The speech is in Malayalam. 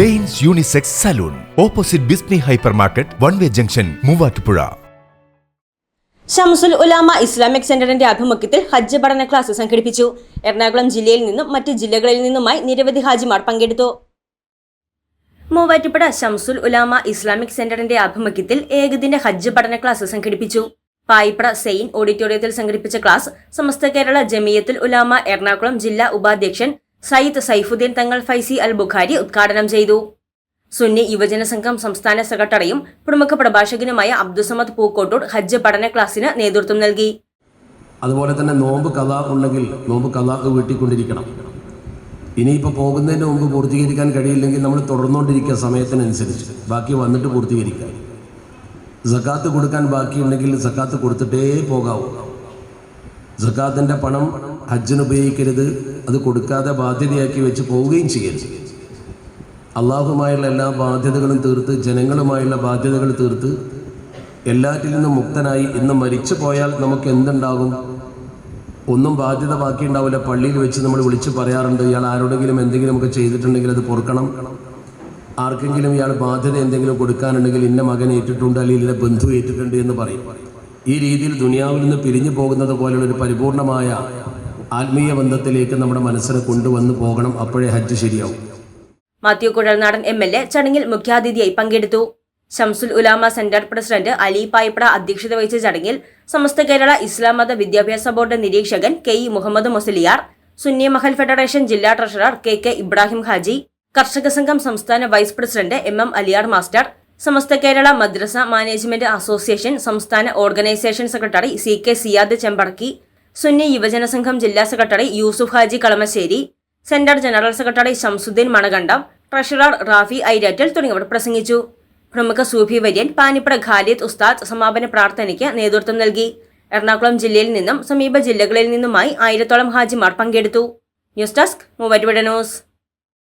Danes unisex salon. Opposite ബിസ്നി hyper market one way junction Muvattupuzha. Shamsul Ulama Islamic സെന്ററിന്റെ ആഭിമുഖ്യത്തിൽ ഹജ്ജ് പഠന ക്ലാസ് സംഘടിപ്പിച്ചു. എറണാകുളം ജില്ലയിൽ നിന്നും മറ്റ് ജില്ലകളിൽ നിന്നുമായി നിരവധി ഹാജിമാർ പങ്കെടുത്തു. മൂവാറ്റുപുഴ ഷംസുൽ ഉലാമ ഇസ്ലാമിക് സെന്ററിന്റെ ആഭിമുഖ്യത്തിൽ ഏകദിന ഹജ്ജ് പഠന ക്ലാസ് സംഘടിപ്പിച്ചു. പായിപ്ര സെയിൻ ഓഡിറ്റോറിയത്തിൽ സംഘടിപ്പിച്ച ക്ലാസ് സമസ്ത കേരള ജമിയത്തുൽ ഉലാമ എറണാകുളം ജില്ലാ ഉപാധ്യക്ഷൻ സയ്യിദ് സൈഫുദ്ദീൻ തങ്ങൾ ഫൈസി അൽ ബുഖാരി ഉദ്ഘാടനം ചെയ്തു. സുന്നി യുവജന സംഘം സംസ്ഥാന സെക്രട്ടറിയും പ്രമുഖ പ്രഭാഷകനുമായ അബ്ദുസമദ് പൂക്കോട്ടൂർ ഹജ്ജ് പഠന ക്ലാസ്സിന് നേതൃത്വം നൽകി. അതുപോലെ തന്നെ നോമ്പ് കഥാക്ക് ഉണ്ടെങ്കിൽ നോമ്പ് കഥാക്ക് വീട്ടിക്കൊണ്ടിരിക്കണം. ഇനിയിപ്പോൾ പോകുന്നതിന് മുമ്പ് പൂർത്തീകരിക്കാൻ കഴിയില്ലെങ്കിൽ നമ്മൾ തുടർന്നുകൊണ്ടിരിക്കുക സമയത്തിനനുസരിച്ച്. ബാക്കി വന്നിട്ട് പൂർത്തീകരിക്കുക. സക്കാത്ത് കൊടുക്കാൻ ബാക്കിയുണ്ടെങ്കിൽ സക്കാത്ത് കൊടുത്തിട്ടേ പോകാവൂ. സക്കാത്തിന്റെ പണം ഹജ്ജിന് ഉപയോഗിക്കരുത് അത് കൊടുക്കാതെ ബാധ്യതയാക്കി വെച്ച് പോവുകയും ചെയ്യരുത്. അള്ളാഹുമായുള്ള എല്ലാ ബാധ്യതകളും തീർത്ത് ജനങ്ങളുമായുള്ള ബാധ്യതകൾ തീർത്ത് എല്ലാറ്റിൽ നിന്നും മുക്തനായി ഇന്ന് മരിച്ചു പോയാൽ നമുക്ക് എന്തുണ്ടാകും? ഒന്നും ബാധ്യത ബാക്കിയുണ്ടാവില്ല പള്ളിയിൽ വെച്ച് നമ്മൾ വിളിച്ച് പറയാറുണ്ട് ഇയാൾ ആരോടെങ്കിലും എന്തെങ്കിലുമൊക്കെ ചെയ്തിട്ടുണ്ടെങ്കിൽ അത് പൊറുക്കണം. ആർക്കെങ്കിലും ഇയാൾ ബാധ്യത എന്തെങ്കിലും കൊടുക്കാനുണ്ടെങ്കിൽ ഇന്ന മകൻ ഏറ്റിട്ടുണ്ട് അല്ലെങ്കിൽ ഇന്ന ബന്ധു ഏറ്റിട്ടുണ്ട് എന്ന് പറയും. ഈ രീതിയിൽ ദുനിയാവിൽ നിന്ന് പിരിഞ്ഞു പോകുന്നത് പോലെയുള്ള ഒരു പരിപൂർണമായ ആത്മീയ ബന്ധത്തിലേക്ക് നമ്മുടെ മനസ്സിനെ കൊണ്ടുവന്നു പോകണം അപ്പോഴേ ഹജ്ജ് ശരിയാവും. Mathew Kuzhalnadan M L A ചടങ്ങിൽ മുഖ്യാതിഥിയായി പങ്കെടുത്തു. ഷംസുൽ ഉലാമ സെന്റർ പ്രസിഡന്റ് അലി പായ്പട അധ്യക്ഷത വഹിച്ച ചടങ്ങിൽ സമസ്ത കേരള ഇസ്ലാം മത വിദ്യാഭ്യാസ ബോർഡ് നിരീക്ഷകൻ K E Muhammad Musliyar Sunni Mahal federation ജില്ലാ treasurer K K Ibrahim Haji കർഷക സംഘം സംസ്ഥാന vice president M M Aliyar master Samastha Kerala Madrasa management association സംസ്ഥാന organisation secretary C K Siyad Chembadakki Sunni യുവജന സംഘം ജില്ലാ secretary Yusuf Haji Kalamassery centre general secretary Shamsuddin Manakandam treasurer Rafi Airattal തുടങ്ങിയവർ പ്രസംഗിച്ചു. പ്രമുഖ സൂഫി വര്യൻ പാനിപ്പട ഖാലിദ് ഉസ്താദ് സമാപന പ്രാർത്ഥനയ്ക്ക് നേതൃത്വം നൽകി. എറണാകുളം ജില്ലയിൽ നിന്നും സമീപ ജില്ലകളിൽ നിന്നുമായി ആയിരത്തോളം ഹാജിമാർ പങ്കെടുത്തു. News desk Muvattupuzha news.